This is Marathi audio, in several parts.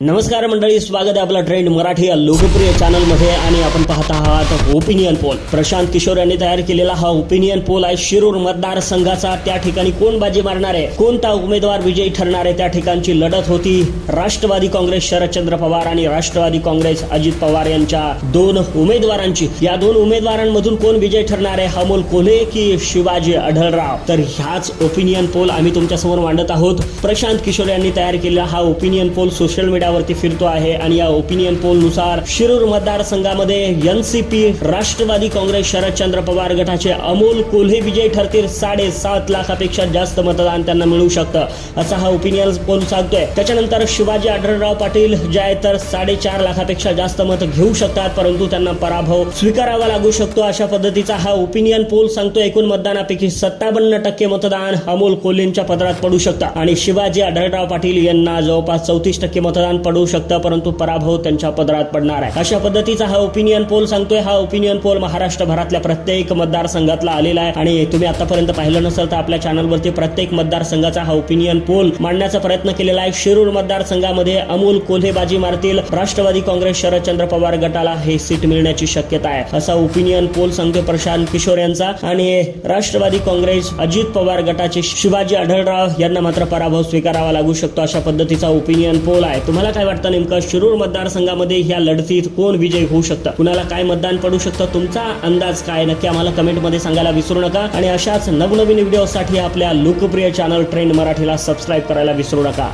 नमस्कार मंडळी स्वागत आहे आपला ट्रेंड मराठी या लोकप्रिय चॅनलमध्ये आणि आपण पाहत आहात ओपिनियन पोल. प्रशांत किशोर यांनी तयार केलेला हा ओपिनियन पोल आहे शिरूर मतदारसंघाचा. त्या ठिकाणी कोण बाजी मारणार आहे? कोणता उमेदवार विजयी ठरणार आहे? त्या ठिकाणची लढत होती. राष्ट्रवादी काँग्रेस शरदचंद्र पवार आणि राष्ट्रवादी काँग्रेस अजित पवार यांच्या दोन उमेदवारांची. या दोन उमेदवारांमधून कोण विजय ठरणार आहे? अमोल कोल्हे की शिवाजी आढळराव? तर ह्याच ओपिनियन पोल आम्ही तुमच्यासमोर मांडत आहोत. प्रशांत किशोर यांनी तयार केलेला हा ओपिनियन पोल सोशल मीडिया मीडियावरती फिरतो आहे आणि या ओपिनियन पोलनुसार शिरूर मतदारसंघामध्ये एनसीपी राष्ट्रवादी काँग्रेस शरदचंद्र पवार गटाचे अमोल कोल्हे विजय ठरतील. साडेसात लाखापेक्षा जास्त मतदान त्यांना मिळू शकतं असा हा ओपिनियन पोल सांगतोय. त्याच्यानंतर शिवाजी आढळराव पाटील जे आहे तर साडेचार लाखापेक्षा जास्त मत घेऊ शकतात परंतु त्यांना पराभव स्वीकारावा लागू शकतो अशा पद्धतीचा हा ओपिनियन पोल सांगतो एकूण मतदानापैकी सत्तावन्न टक्के मतदान अमोल कोल्हेंच्या पदरात पडू शकतं. आणि शिवाजी आढळराव पाटील यांना जवळपास चौतीस टक्के मतदान पडू शकतं परंतु पराभव त्यांच्या पदरात पडणार आहे. अशा पद्धतीचा हा ओपिनियन पोल सांगतोय. हा ओपिनियन पोल महाराष्ट्रभरातल्या प्रत्येक मतदारसंघातला आलेला आहे. आणि तुम्ही आतापर्यंत पाहिलं नसेल तर आपल्या चॅनलवरती प्रत्येक मतदारसंघाचा हा ओपिनियन पोल मांडण्याचा प्रयत्न केलेला आहे. शिरूर मतदारसंघामध्ये अमोल कोल्हेबाजी मारतील. राष्ट्रवादी काँग्रेस शरदचंद्र पवार गटाला हे सीट मिळण्याची शक्यता आहे. असा ओपिनियन पोल सांगतोय प्रशांत किशोर यांचा. आणि राष्ट्रवादी काँग्रेस अजित पवार गटाचे शिवाजी आढळराव यांना मात्र पराभव स्वीकारावा लागू शकतो अशा पद्धतीचा ओपिनियन पोल आहे. तुम्हाला काय वाटतं नेमकं शिरूर मतदारसंघामध्ये ह्या लढतीत कोण विजय होऊ शकतं? कुणाला काय मतदान पडू शकतं? तुमचा अंदाज काय? नक्की आम्हाला कमेंटमध्ये सांगायला विसरू नका. आणि अशाच नवनवीन व्हिडिओसाठी आपल्या लोकप्रिय चॅनल ट्रेंड मराठीला सबस्क्राईब करायला विसरू नका.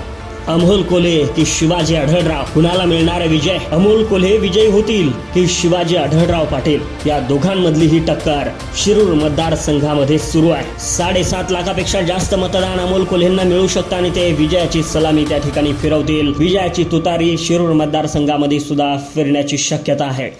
अमोल कोल्हे की शिवाजी आढळराव. कुणाला मिळणार विजय? अमोल कोल्हे विजयी होतील की शिवाजी आढळराव पाटील? या दोघांमधली ही टक्कर शिरूर मतदारसंघामध्ये सुरू आहे. साडेसात लाखापेक्षा जास्त मतदान अमोल कोल्हेंना मिळू शकतं आणि ते विजयाची सलामी त्या ठिकाणी फिरवतील. विजयाची तुतारी शिरूर मतदारसंघामध्ये सुद्धा फिरण्याची शक्यता आहे.